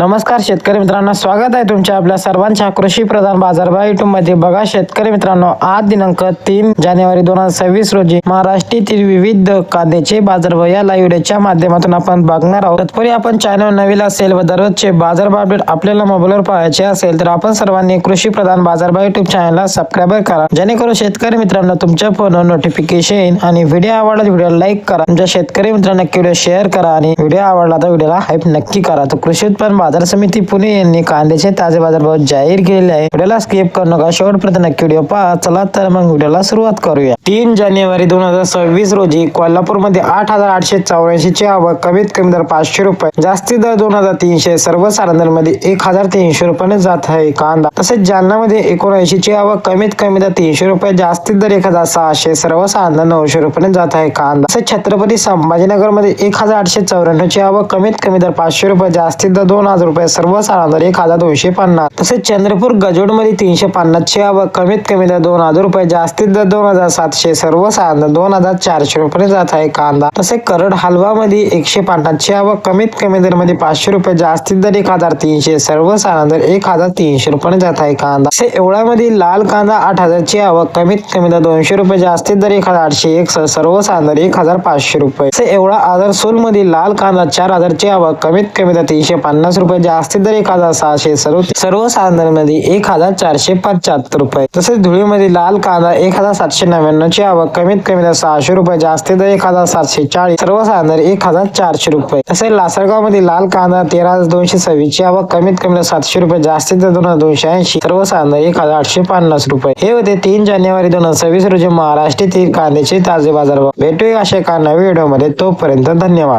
नमस्कार शेतकरी मित्रांनो. स्वागत आहे तुमच्या आपल्या सर्वांच्या कृषी प्रधान बाजारभाव युट्यूबमध्ये. बघा शेतकरी मित्रांनो आज दिनांक तीन जानेवारी दोन हजार सव्वीस रोजी महाराष्ट्रातील विविध कांद्याचे बाजारभाव या लाईव्ह व्हिडिओच्या माध्यमातून आपण बघणार आहोत. तत्पूर्वी आपण चॅनल नवीन असेल व दररोजचे बाजारभाव अपडेट आपल्याला मोबाईलवर पाहायचे असेल तर आपण सर्वांनी कृषी प्रधान बाजारभाव युट्यूब चॅनलला सबस्क्राईब करा. जेणेकरून शेतकरी मित्रांनो तुमच्या फोनवर नोटिफिकेशन आणि व्हिडिओ आवडला व्हिडिओ लाईक करा. तुमच्या शेतकरी मित्रांना नक्की व्हिडिओ शेअर करा आणि व्हिडिओ आवडला तर व्हिडिओला हाईप नक्की करा. तर कृषी उत्पन्न बाजार समिती पुणे यांनी कांद्याचे ताजे बाजारभाव जाहीर केलेले आहे व्हिडिओला स्किप करू नका. शेवटपर्यंत नक्की व्हिडिओ पहा. चला तर मग व्हिडिओला सुरुवात करूया. तीन जानेवारी दोन हजार सव्वीस रोजी कोल्हापूरमध्ये आठ हजार आठशे चौऱ्याऐंशी ची आवक कमीत कमी दर पाचशे रुपये जास्तीत दर दोन हजार तीनशे सर्वसाधारणमध्ये एक हजार तीनशे रुपयाने जात आहे कांदा. तसेच जालनामध्ये एकोणऐंशी ची आवक कमीत कमी दर तीनशे रुपये जास्तीत दर एक हजार सहाशे सर्वसाधारण नऊशे रुपयाने जात आहे कांदा. तसेच छत्रपती संभाजीनगरमध्ये एक हजार आठशे चौऱ्याण्णव ची आवक कमीत कमी दर पाचशे रुपये जास्तीत दर दोन हजार रुपये सर्वसाधारण एक हजार दोनशे पन्नास. तसेच चंद्रपूर गजोडमध्ये तीनशे पन्नास व कमीत कमी दर दोन हजार रुपये जास्तीत दर दोन हजार सातशे सर्वसाधारण दोन हजार चारशे रुपये जात आहे कांदा. तसे करड हलवा मध्ये एकशे पन्नास व कमीत कमी दरमध्ये पाचशे रुपये जास्तीत दर एक हजार तीनशे सर्वसाधारण दर एक हजार तीनशे रुपये जात आहे कांदा. तसे एवढ्यामध्ये लाल कांदा आठ हजारची आवक कमीत कमी दर दोनशे रुपये जास्तीत दर एक हजार आठशे एक सर्वसाधारण एक हजार पाचशे रुपये. एवढा आदर सोलमध्ये लाल कांदा चार हजारची आवक कमीत कमी दर तीनशे पन्नास रुपये जास्तीत दर एक हजार सहाशे सर्व सर्वसाधारणमध्ये एक हजार चारशे पंच्याहत्तर रुपये. तसेच धुळीमध्ये लाल कांदा एक हजार सातशे नव्याण्णव ची आवक. कमीत कमी दर सहाशे रुपये जास्तीत दर एक हजार सातशे चाळीस. सर्वसाधारण एक हजार चारशे रुपये. तसेच लासलगावमध्ये लाल कांदा तेरा हजार दोनशे सव्वीस ची आवक. कमीत कमी दर सातशे रुपये जास्तीत दर दोन हजार दोनशे ऐंशी. सर्वसाधारण एक हजार आठशे पन्नास रुपये. हे होते तीन जानेवारी दोन हजार सव्वीस रोजी महाराष्ट्रातील कांद्याचे ताजे बाजार भेटूया अशा एका नवीन व्हिडिओमध्ये. तोपर्यंत धन्यवाद.